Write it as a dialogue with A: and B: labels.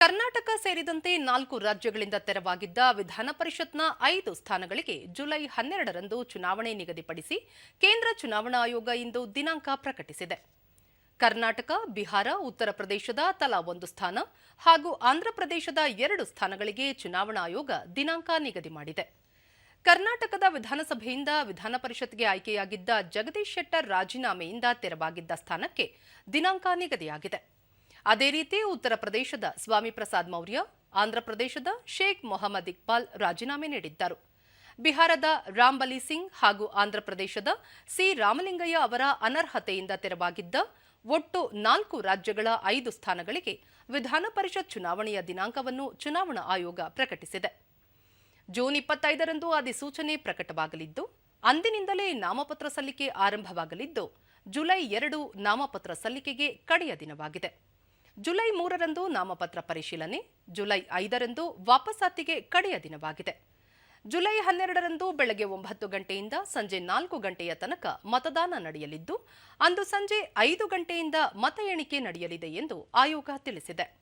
A: ಕರ್ನಾಟಕ ಸೇರಿದಂತೆ ನಾಲ್ಕು ರಾಜ್ಯಗಳಿಂದ ತೆರವಾಗಿದ್ದ ವಿಧಾನ ಪರಿಷತ್ನ ಐದು ಸ್ಥಾನಗಳಿಗೆ ಜುಲೈ ಹನ್ನೆರಡರಂದು ಚುನಾವಣೆ ನಿಗದಿಪಡಿಸಿ ಕೇಂದ್ರ ಚುನಾವಣಾ ಆಯೋಗ ಇಂದು ದಿನಾಂಕ ಪ್ರಕಟಿಸಿದೆ. ಕರ್ನಾಟಕ, ಬಿಹಾರ, ಉತ್ತರ ಪ್ರದೇಶದ ತಲಾ ಒಂದು ಸ್ಥಾನ ಹಾಗೂ ಆಂಧ್ರಪ್ರದೇಶದ ಎರಡು ಸ್ಥಾನಗಳಿಗೆ ಚುನಾವಣಾ ಆಯೋಗ ದಿನಾಂಕ ನಿಗದಿ ಮಾಡಿದೆ. ಕರ್ನಾಟಕದ ವಿಧಾನಸಭೆಯಿಂದ ವಿಧಾನ ಪರಿಷತ್ಗೆ ಆಯ್ಕೆಯಾಗಿದ್ದ ಜಗದೀಶ್ ಶೆಟ್ಟರ್ ರಾಜೀನಾಮೆಯಿಂದ ತೆರವಾಗಿದ್ದ ಸ್ಥಾನಕ್ಕೆ ದಿನಾಂಕ ನಿಗದಿಯಾಗಿದೆ. ಅದೇ ರೀತಿ ಉತ್ತರ ಪ್ರದೇಶದ ಸ್ವಾಮಿ ಪ್ರಸಾದ್ ಮೌರ್ಯ ಆಂಧ್ರಪ್ರದೇಶದ ಶೇಖ್ ಮೊಹಮ್ಮದ್ ಇಕ್ಬಾಲ್ ರಾಜೀನಾಮೆ ನೀಡಿದ್ದರು. ಬಿಹಾರದ ರಾಂಬಲಿ ಸಿಂಗ್ ಹಾಗೂ ಆಂಧ್ರಪ್ರದೇಶದ ಸಿ ರಾಮಲಿಂಗಯ್ಯ ಅವರ ಅನರ್ಹತೆಯಿಂದ ತೆರವಾಗಿದ್ದ ಒಟ್ಟು ನಾಲ್ಕು ರಾಜ್ಯಗಳ ಐದು ಸ್ಥಾನಗಳಿಗೆ ವಿಧಾನ ಪರಿಷತ್ ಚುನಾವಣೆಯ ದಿನಾಂಕವನ್ನು ಚುನಾವಣಾ ಆಯೋಗ ಪ್ರಕಟಿಸಿದೆ. ಜೂನ್ ಇಪ್ಪತ್ತೈದರಂದು ಅಧಿಸೂಚನೆ ಪ್ರಕಟವಾಗಲಿದ್ದು, ಅಂದಿನಿಂದಲೇ ನಾಮಪತ್ರ ಸಲ್ಲಿಕೆ ಆರಂಭವಾಗಲಿದ್ದು, ಜುಲೈ ಎರಡು ನಾಮಪತ್ರ ಸಲ್ಲಿಕೆಗೆ ಕಡೆಯ ದಿನವಾಗಿದೆ. ಜುಲೈ ಮೂರರಂದು ನಾಮಪತ್ರ ಪರಿಶೀಲನೆ, ಜುಲೈ ಐದರಂದು ವಾಪಸಾತಿಗೆ ಕಡೆಯ ದಿನವಾಗಿದೆ. ಜುಲೈ ಹನ್ನೆರಡರಂದು ಬೆಳಗ್ಗೆ ಒಂಬತ್ತು ಗಂಟೆಯಿಂದ ಸಂಜೆ ನಾಲ್ಕು ಗಂಟೆಯ ತನಕ ಮತದಾನ ನಡೆಯಲಿದ್ದು, ಅಂದು ಸಂಜೆ ಐದು ಗಂಟೆಯಿಂದ ಮತ ಎಣಿಕೆ ನಡೆಯಲಿದೆ ಎಂದು ಆಯೋಗ ತಿಳಿಸಿದೆ.